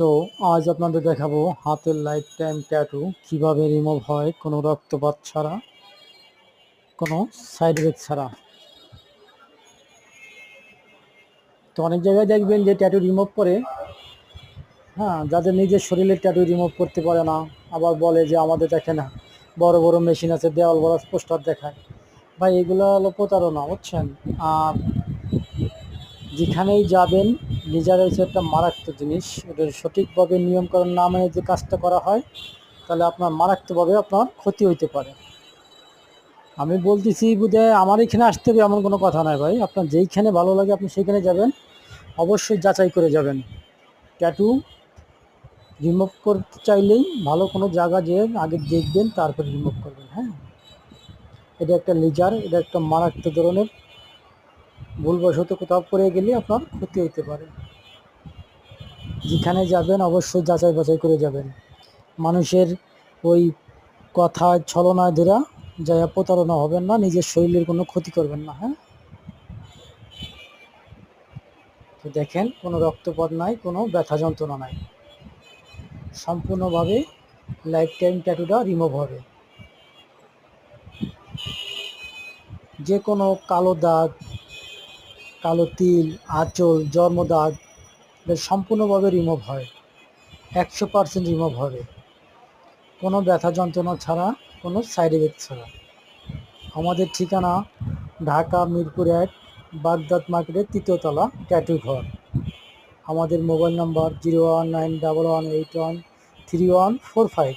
তো আজ আপনাদের দেখাবো হাতের লাইফ টাইম ট্যাটু কীভাবে রিমুভ হয় কোনো রক্তপাত ছাড়া, কোনো সাইড এফেক্ট ছাড়া। তো অনেক জায়গায় দেখবেন যে ট্যাটু রিমুভ করে হ্যাঁ যাদের নিজের শরীরের ট্যাটু রিমুভ করতে পারে না, আবার বলে যে আমাদের দেখে না, বড় বড় মেশিন আছে, দেওয়াল বড় পোস্টার দেখায়। ভাই, এগুলো হলো প্রতারণা, বুঝছেন? আর যেখানেই যাবেন লেজার হচ্ছে একটা মারাত্মক জিনিস, এটা সঠিকভাবে নিয়মকানুন না মেনে যে কাজটা করা হয়, তাহলে আপনার মারাত্মকভাবে আপনার ক্ষতি হইতে পারে। আমি বলতেছি বোধহয় আমার এখানে আসতে হবে এমন কোনো কথা নয় ভাই। আপনার যেইখানে ভালো লাগে আপনি সেইখানে যাবেন। অবশ্যই যাচাই করে যাবেন। ট্যাটু রিমুভ করতে চাইলেই ভালো কোনো জায়গা যেয়ে আগে দেখবেন, তারপরে রিমুভ করবেন হ্যাঁ? এটা একটা লেজার, এটা একটা মারাত্মক ধরনের ভুলবশত কোথাও পড়ে গেলে আপনার ক্ষতি হইতে পারে। যেখানে যাবেন অবশ্যই যাচাই বাছাই করে যাবেন। মানুষের ওই কথা ছলনায় ধরা যা প্রতারণা হবেন না, নিজের শরীরের কোনো ক্ষতি করবেন না হ্যাঁ? তো দেখেন, কোনো রক্তপাত নাই, কোনো ব্যথা যন্ত্রণা নাই। সম্পূর্ণভাবে লাইফ টাইম ট্যাটুটা রিমুভ হবে। যে কোনো কালো দাগ কালো তিল, আঁচল জন্মদাগ সম্পূর্ণভাবে রিমুভ হয়। একশো পার্সেন্ট রিমুভ হবে। কোনো ব্যথা যন্ত্রণা ছাড়া, কোনো সাইড এফেক্ট ছাড়া। আমাদের ঠিকানা ঢাকা মিরপুর এক বাগদাদ মার্কেটের তৃতীয়তলা ট্যাটু ঘর। আমাদের mobile number zero one nine double one eight one three one four five